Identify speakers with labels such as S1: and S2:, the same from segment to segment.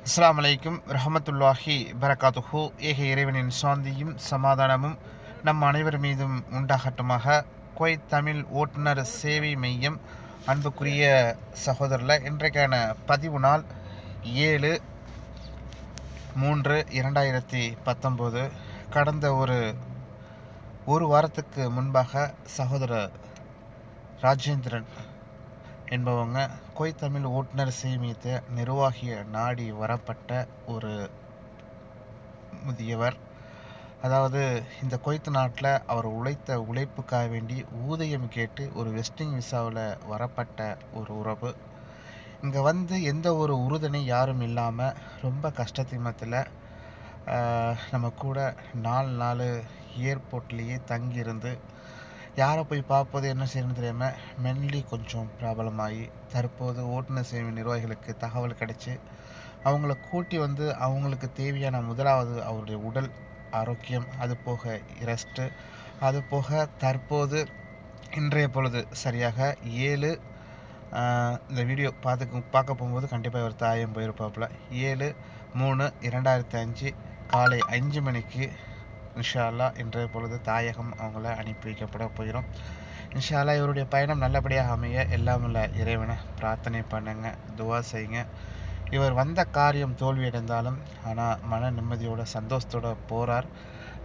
S1: அஸ்ஸலாமு அலைக்கும் ரஹமத்துல்லாஹி பரகாத்துஹு. ஏக இறைவனின் சாந்தியும் சமாதானமும் நம் அனைவர் மீதும் உண்டாகட்டுமாக. குவைத் தமிழ் ஓட்டுநர் சேவை மையம் அன்புக்குரிய சகோதரில் இன்றைக்கான பதிவு நாள் ஏழு மூன்று இரண்டாயிரத்தி பத்தொம்போது. கடந்த ஒரு ஒரு வாரத்துக்கு முன்பாக சகோதரர் ராஜேந்திரன் என்பவங்க கொய்த்தமிழ் ஓட்டுநர் சேமித்த நிர்வாகிய நாடி வரப்பட்ட ஒரு முதியவர். அதாவது இந்த கொய்த்து நாட்டில் அவர் உழைத்த உழைப்புக்காக வேண்டி ஊதியம் கேட்டு ஒரு வெஸ்டிங் விசாவில் வரப்பட்ட ஒரு உறவு. இங்கே வந்து எந்த ஒரு உறுதுணை யாரும் இல்லாமல் ரொம்ப கஷ்டத்திமத்தில் நம்ம கூட நாலு நாள் ஏர்போர்ட்லேயே தங்கியிருந்து யாரை போய் பார்ப்பது என்ன செய்யணும்னு தெரியாமல் மென்லி கொஞ்சம் ப்ராப்ளமாகி தற்போது ஓட்டுநர் சேவை நிர்வாகிகளுக்கு தகவல் கிடைச்சி அவங்கள கூட்டி வந்து அவங்களுக்கு தேவையான முதலாவது அவருடைய உடல் ஆரோக்கியம் அது போக ரெஸ்ட்டு அது போக தற்போது இன்றைய பொழுது சரியாக ஏழு இந்த வீடியோ பார்த்து பார்க்க போகும்போது கண்டிப்பாக இவர் தாயம் போயிருப்பாப்புல. ஏழு மூணு இரண்டாயிரத்தி அஞ்சு காலை அஞ்சு மணிக்கு இன்ஷால்லா இன்றைய பொழுது தாயகம் அவங்கள அனுப்பி வைக்கப்பட போயிடும் இன்ஷால்லா இவருடைய பயணம் நல்லபடியாக அமைய எல்லாம் இறைவனை பிரார்த்தனை பண்ணுங்க துவா செய்யுங்க. இவர் வந்த காரியம் தோல்வியடைந்தாலும் ஆனால் மன நிம்மதியோட சந்தோஷத்தோட போகிறார்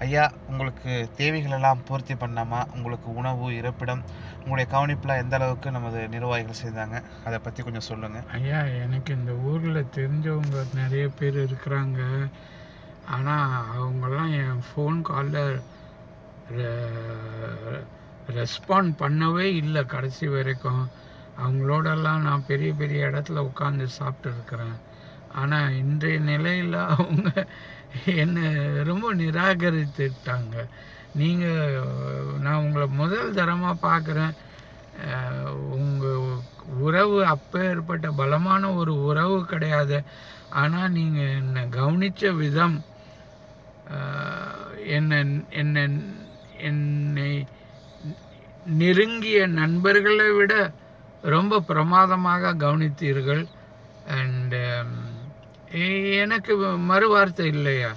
S1: ஐயா உங்களுக்கு தேவைகளெல்லாம் பூர்த்தி பண்ணாமா? உங்களுக்கு உணவு இருப்பிடம் உங்களுடைய கவனிப்பில் எந்த அளவுக்கு நமது நிர்வாகிகள் செய்தாங்க? அதை பற்றி கொஞ்சம் சொல்லுங்கள்
S2: ஐயா எனக்கு இந்த ஊரில் தெரிஞ்சவங்க நிறைய பேர் இருக்கிறாங்க. ஆனால் அவங்கெல்லாம் என் ஃபோன் காலில் ரெஸ்பாண்ட் பண்ணவே இல்லை கடைசி வரைக்கும். அவங்களோடெல்லாம் நான் பெரிய பெரிய இடத்துல உட்காந்து சாப்பிட்டுருக்குறேன். ஆனால் இன்றைய நிலையில் அவங்க என்னை ரொம்ப நிராகரித்துட்டாங்க. நீங்கள் நான் உங்களை முதல் தரமாக பார்க்குறேன் உங்கள் உறவு அப்போ ஏற்பட்ட பலமான ஒரு உறவு கிடையாது. ஆனால் நீங்கள் என்னை கவனித்த விதம் என்னை என்னை என்னை நெருங்கிய நண்பர்களை விட ரொம்ப பிரமாதமாக கவனித்தீர்கள். அண்டு um, எனக்கு மறு வார்த்தை இல்லையா?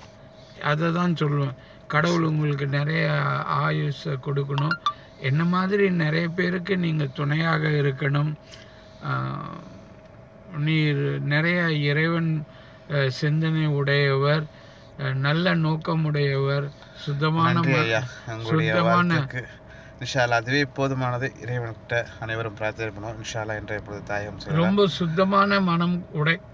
S2: அதை தான் சொல்லுவேன். கடவுள் உங்களுக்கு நிறைய ஆயுஷை கொடுக்கணும். என்ன மாதிரி நிறைய பேருக்கு நீங்கள் துணையாக இருக்கணும். நீர் நிறைய இறைவன் சிந்தனை உடையவர். நல்ல நோக்கமுடையவர் சுத்தமான
S1: சுத்தமான இன்ஷால்லா அதுவே போதுமானது. இறைவன்கிட்ட அனைவரும் பிரார்த்தனை பண்ணுவோம். இன்ஷால்லா இன்றைய பொழுது தாயம்
S2: ரொம்ப சுத்தமான மனம் உடை